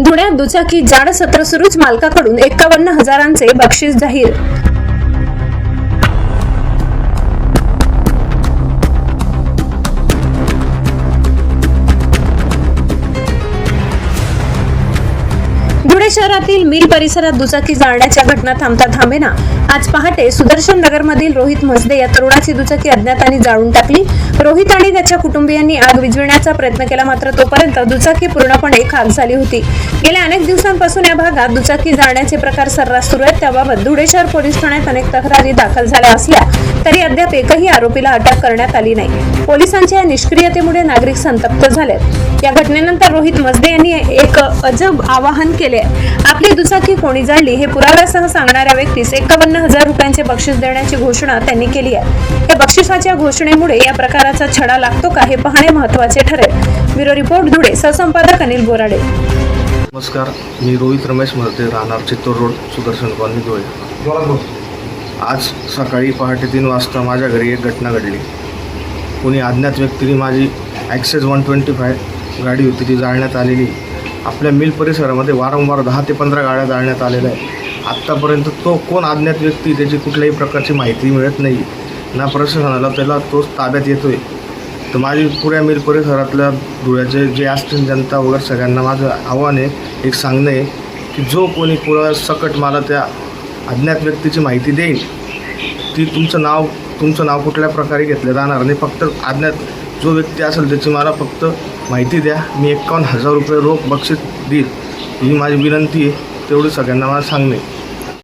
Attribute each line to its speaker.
Speaker 1: धुळ्यात दुचाकी जाड सत्र सुरूच मालकाकडून एकावन्न हजारांचे बक्षीस जाहीर शहरातील मिल परिसरात दुचाकी जाळण्याच्या घटना थांबता थांबेना. आज पहाटे सुदर्शन नगरमधील रोहित म्हसदे या तरुणाची दुचाकी अज्ञातांनी जाळून टाकली. रोहित आणि त्याच्या कुटुंबियांनी आग विझविण्याचा प्रयत्न केला मात्र तोपर्यंत दुचाकी पूर्णपणे खाक झाली होती. गेल्या अनेक दिवसांपासून या भागात दुचाकी जाळण्याचे प्रकार सर्रास सुरू आहेत. त्याबाबत धुळे शहर पोलीस ठाण्यात अनेक तक्रारी दाखल झाल्या असल्या तरी अद्याप एकही आरोपीला अटक करण्यात आली नाही. पोलिसांच्या या निष्क्रियतेमुळे नागरिक संतप्त झाले या घटनेनंतर रोहित मजदे यांनी एक अजब आवाहन केले. आपली दुचाकी कोणी जाळली हे पुराव्यासह सांगणाऱ्या व्यक्तीस एकावन्न हजार रुपयांचे बक्षीस देण्याची घोषणा त्यांनी केली आहे. या बक्षिसाच्या घोषणेमुळे या प्रकाराचा छडा लागतो का हे पाहणे महत्त्वाचे ठरेल. ब्युरो रिपोर्ट धुळे सहसंपादक अनिल बोराडे.
Speaker 2: नमस्कार मी रोहित रमेश मर्ते राहणार चित्तूर रोड सुदर्शन कॉलनी धुळे. आज सकाळी पहाटे तीन वाजता माझ्या घरी एक घटना घडली. कोणी अज्ञात व्यक्तीने माझी ॲक्सेस वन ट्वेंटी फाय गाडी होती ती जाळण्यात आलेली. आपल्या मिल परिसरामध्ये वारंवार दहा ते पंधरा गाड्या जाळण्यात आलेल्या आहेत. आत्तापर्यंत तो कोण अज्ञात व्यक्ती त्याची कुठल्याही प्रकारची माहिती मिळत नाही. ना प्रशासनाला त्याला तोच ताब्यात येतोय. तर माझी पुऱ्या मिल परिसरातल्या धुळ्याचे जे असतील जनता वगैरे सगळ्यांना माझं आव्हान आहे एक सांगणं आहे की जो कोणी पुरा सकट मला त्या अज्ञात व्यक्तीची माहिती देईल ती तुमचं नाव तुमचं नाव कुठल्या प्रकारे घेतलं जाणार नाही. फक्त आज्ञात जो व्यक्ती असेल त्याची मला फक्त माहिती द्या. मी एकावन्न हजार रुपये रोख बक्षीस देईल. ही माझी विनंती आहे. तेवढी सगळ्यांना मला सांगणे.